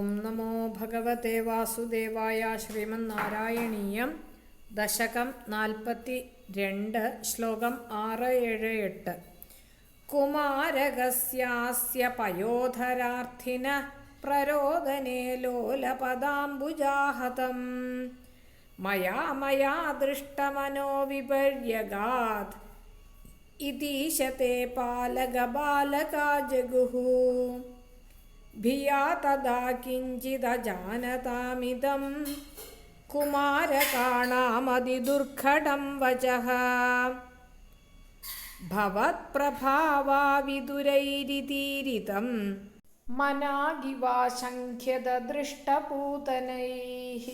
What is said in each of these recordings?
ഓം നമോ ഭഗവത്തെ വാസുദേവായ ശ്രീമന്നാരായണീയം ദശകം നാൽപ്പത്തി രണ്ട് ശ്ലോകം ആറ് ഏഴ് എട്ട്. കുമാരകസ്യാസ്യ പയോധരാർത്ഥിന പ്രരോദനേ ലോലപദാംബുജാഹതം. മയാ മയാ ദൃഷ്ടമനോ വിപര്യഗാത്. ഇതീശത്തെ പാലക ജഗുः भिया तदा किञ्चिदजानतामिदं कुमारकाणामधिदुर्घटं वचः भवत्प्रभावाविदुरैरितीरितं मनागिवाशङ्ख्यददृष्टपूतनैः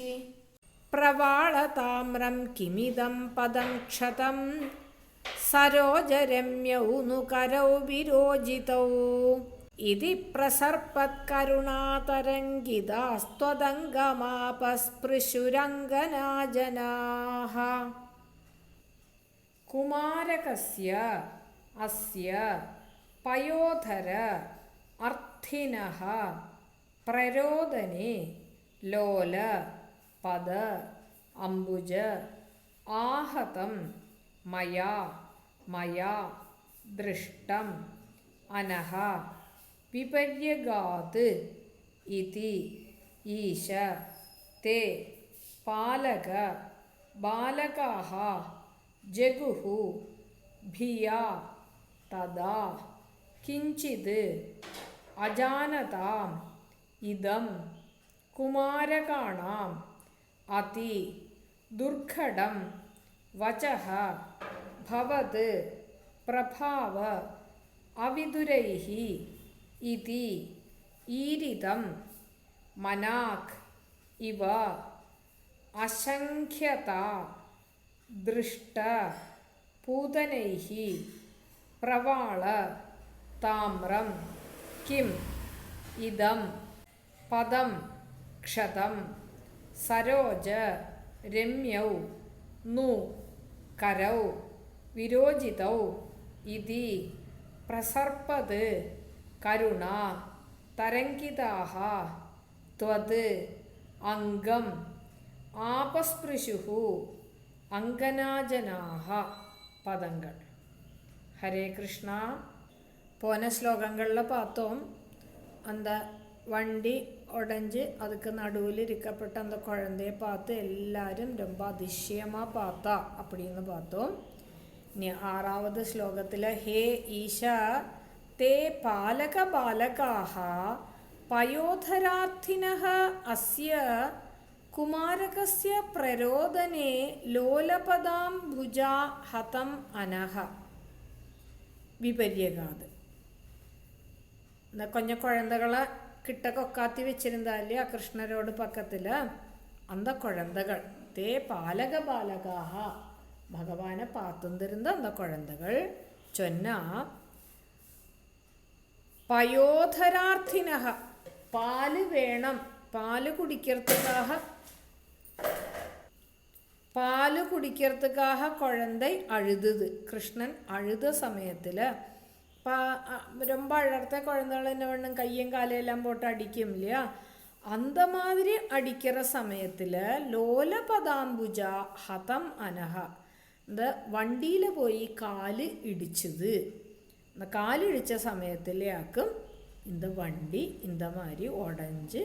प्रवाळताम्रं किमिदं पदं क्षतं सरोजरम्यौ नु करौ विरोजितौ इति प्रसर्पत्करुणातरङ्गितास्त्वदङ्गमापस्पृशुरङ्गनाजनाः कुमारकस्य अस्य पयोधर अर्थिनः प्ररोदने लोल पद अम्बुज आहतं मया मया दृष्टम् अनः വിപര്യഗാത് ഇതി ഈശ തേ പാലക ബാലകാഹ ജഗുഹു ഭിയ തദാ കിഞ്ചിത് അജാനതാം ഇതം കുമാരകാണാം അതി ദുർഘടം വചഃ ഭവത് പ്രഭാവ അവിതുരൈഹി ഇതി ഈരിതം മനാക് ഇവ അസംഖ്യത ദൃഷ്ട പൂതനൈः പ്രവാള താമ്രം കിം ഇതം പദം ക്ഷതം സരോജ രമ്യൗ നു കരൗ വിരോചിതൗ ഇതി പ്രസർപ്പത് കരുണ തരങ്കിതാഹ ത്വത് അംഗം ആപസ്പൃശുഹു അങ്കനാജനാഹ പദങ്ങൾ. ഹരേ കൃഷ്ണ. പോനെ ശ്ലോകങ്ങളിൽ പാത്തോം അന്ത വണ്ടി ഉടഞ്ച് അതൊക്കെ നടുവിലിരിക്കപ്പെട്ട അന്ത കുഴന്തയെ പാത്ത് എല്ലാവരും രൊമ്പ അതിശയമാ പാത്ത അപ്പടിന്ന് പാത്തോം. ഇനി ആറാവത് ശ്ലോകത്തിൽ ഹേ ഈശാ പാലക ബാലകാഹ പയോധരാർത്ഥിനഃ അസ്യ കുമാരകസ്യ പ്രരോദനെ ലോലപദാം ഭുജാ ഹതം അനഹ വിപര്യകാത് കൊഞ്ഞ കുഴന്തകളെ കിട്ട കൊക്കാത്തി വെച്ചിരുന്നാലേ ആ കൃഷ്ണരോട് പക്കത്തിൽ അന്ത കുഴന്തകൾ. തേ പാലക ബാലകാഹ ഭഗവാനെ പാത്തുന്തിരുന്ന അന്ത കുഴന്തകൾ. ചൊന്ന പയോധരാർത്ഥിന പാൽ വേണം. പാൽ കുടിക്കർത്തുക പാൽ കുടിക്കർത്തുക കുഴന്ത അഴുതത്. കൃഷ്ണൻ അഴുത സമയത്തിൽ രൊമ്പ അഴർത്ത കുഴന്തകൾ എന്നെ വേണം കയ്യും കാലയെല്ലാം പോട്ട് അടിക്കും ഇല്ല. അന്തമാതിരി അടിക്കുന്ന സമയത്തിൽ ലോല പദാംബുജ ഹതം അനഹ. എന്താ വണ്ടിയിൽ പോയി കാൽ ഇടിച്ചത്. இந்த கால் இடித்த சமயத்திலேயாக்கும் இந்த வண்டி இந்த மாதிரி உடஞ்சி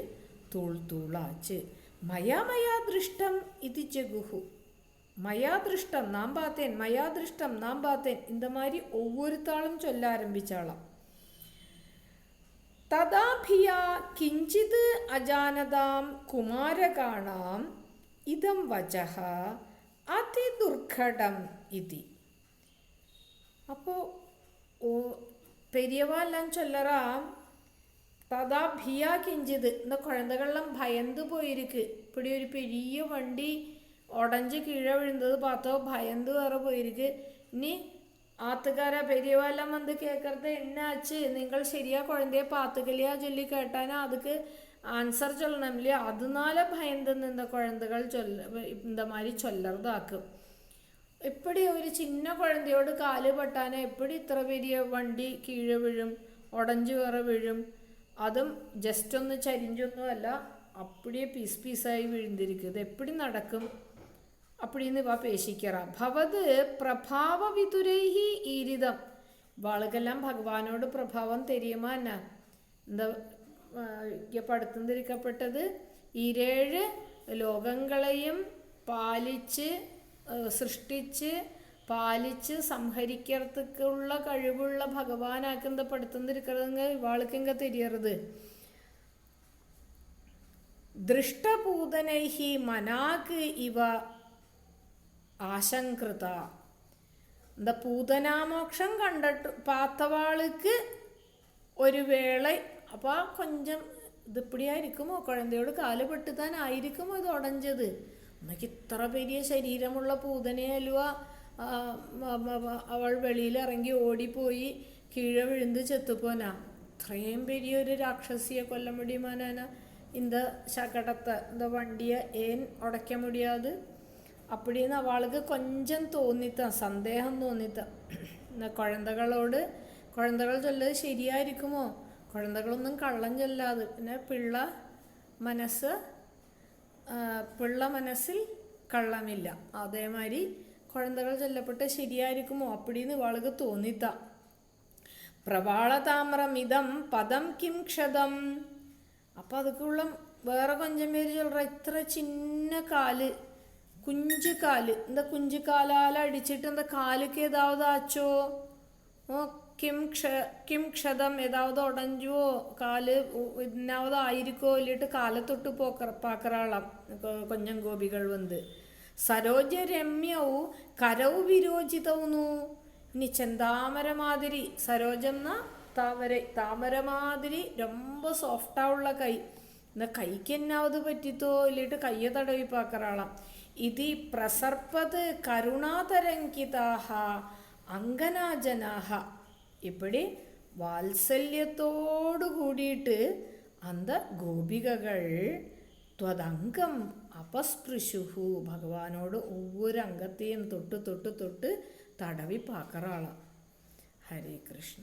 தூள் தூளாச்சு மயா மயா திருஷ்டம் இது ஜெகுஹு மயா திருஷ்டம் நான் பார்த்தேன் மயா திருஷ்டம் நான் பார்த்தேன் இந்த மாதிரி ஒவ்வொருத்தாளும் சொல்ல ஆரம்பிச்சாளாம் തഥാഭിയ കിഞ്ചിത് അജാനതാം കുമാരകാണാം ഇതം വചഃ അതിദുർഘടം ഇതി അപ്പോൾ ഓ പെരിയവാല്ലാം ചൊല്ലറാം തഥാ ഭിയാ കിഞ്ചിത് இந்த குழந்தைகள்லாம் பயந்து போயிருக்கு இப்படி ஒரு பெரிய வண்டி உடஞ்சி கீழே விழுந்தது பார்த்தோ பயந்து வர போயிருக்கு இனி ஆத்துக்கார பெரியவாலாம் வந்து கேட்கறது என்ன ஆச்சு நீங்கள் சரியா குழந்தைய பார்த்துக்கலையா சொல்லி கேட்டானா அதுக்கு ஆன்சர் சொல்லணும் இல்லையா அதனால பயந்து இந்த குழந்தைகள் சொல்ல இந்த மாதிரி சொல்லறதாக்கும் எப்படி ഒരു ചിന്ന കുഴന്തയോട് കാല് പട്ടാന എപ്പടി ഇത്ര വലിയ വണ്ടി കീഴെ വീഴും ഉടഞ്ചു വേറെ വീഴും അതും ജസ്റ്റ് ഒന്ന് ചരിഞ്ചൊന്നുമല്ല അപ്പടിയെ പീസ് പീസായി വീഴ്ന്നിരിക്കും ഇത് എപ്പടി നടക്കും அப்படின்னு இவா பேசிக்கிறா ഭവത് പ്രഭാവവിതുരൈഹി ഈരിതം ഇവാളുക്കെല്ലാം ഭഗവാനോട് പ്രഭാവം തെരിയുമാ എന്നാ എന്താ പടുത്തുന്നിരിക്കപ്പെട്ടത് ഈരേഴ് ലോകങ്ങളെയും പാലിച്ച് ആ, സൃഷ്ടിച്ച് പാലിച്ച് സംഹരിக்கிறതുക്കുള്ള കഴിവുള്ള ഭഗവാനാക്ക് എന്താ പെടുത്തുന്നിരിക്കുന്നതെങ്കിൽ ഇവാൾക്കെങ്ക തെരിയരുത്. ദൃഷ്ടഭൂതനൈഹി മനാക്ക് ഇവ ആശങ്കൃത. എന്താ പൂതനാമോക്ഷം കണ്ടിട്ട് പാത്തവാൾക്ക് ഒരു വേള അപ്പോൾ ആ കൊഞ്ചം ഇതിപ്പിടിയായിരിക്കുമോ? കുഴന്തയോട് കാൽ പെട്ടുത്താനായിരിക്കുമോ ഇത് ഉടഞ്ചത്? എന്നൊക്കെ ഇത്ര വലിയ ശരീരമുള്ള പൂതനെ അലുവ അവൾ വെളിയിൽ ഇറങ്ങി ഓടിപ്പോയി കീഴെ വിഴുന്ന് ചെത്തുപ്പോന അത്രയും വലിയൊരു രാക്ഷസിയെ കൊല്ല മുടിയുമാനാന ഇന്ത ശകടത്ത് இந்த വണ്ടിയെ ഏൻ ഉടയ്ക്ക முடியாது அப்படின்னு അവൾക്ക് കൊഞ്ചം തോന്നിത്ത സന്ദേഹം തോന്നിത്താൻ കുഴന്തകളോട് കുഴന്തകൾ ചൊല്ലത് ശരിയായിരിക്കുമോ? കുഴന്തകളൊന്നും കള്ളം ചൊല്ലാതെ. പിന്നെ പിള്ള മനസ്സ് പിള്ള മനസ്സിൽ കള്ളമില്ല. അതേമാതിരി കുഴന്തകൾ ചൊല്ലപ്പെട്ട ശരിയായിരിക്കുമോ? അപ്പടിന്ന് ഇവാൾക്ക് തോന്നിത്ത പ്രവാളതാമ്രമിതം പദം കിം ക്ഷതം. അപ്പം അതുക്കുള്ള വേറെ കൊഞ്ചം പേര് ചൊല്ല ഇത്ര ചിന്ന കാൽ കുഞ്ചു കാൽ എന്താ കുഞ്ചു കാലാല അടിച്ചിട്ട് എന്താ കാലുക്ക് ഏതാവതാച്ചോ? ഓ കിം ക്ഷ കിം ക്ഷതം ഏതാവത് ഉടഞ്ചുവോ കാല് ഇന്നാവത് ആയിരിക്കോ ഇല്ലിട്ട് കാലത്തൊട്ട് പോക്കറ പാക്കറാളാം കൊ- കൊഞ്ചം ഗോപികൾ വന്ന് സരോജ രമ്യവും കരവ് വിരോചിതവുന്നു ഇനി ചെന്താമര മാതിരി സരോജം ന താമര താമര മാതിരി ரொம்ப സോഫ്റ്റാ ഉള്ള കൈ இந்த கைக்கு என்னாவது பற்றித்தோ இல்லைட்டு கையை தடவி பார்க்கறாளாம் இது பிரசர்ப்பது கருணாதரங்கிதாக அங்கனாஜனாக ഇവിടെ വാത്സല്യത്തോടു കൂടിയിട്ട് അന്ത ഗോപികകൾ ത്വതംഗം അപസ്പൃശുഹു. ഭഗവാനോട് ഒവ്വൊരു അംഗത്തെയും തൊട്ട് തൊട്ട് തൊട്ട് തടവി പാക്കറാളാണ് ഹരേ കൃഷ്ണ.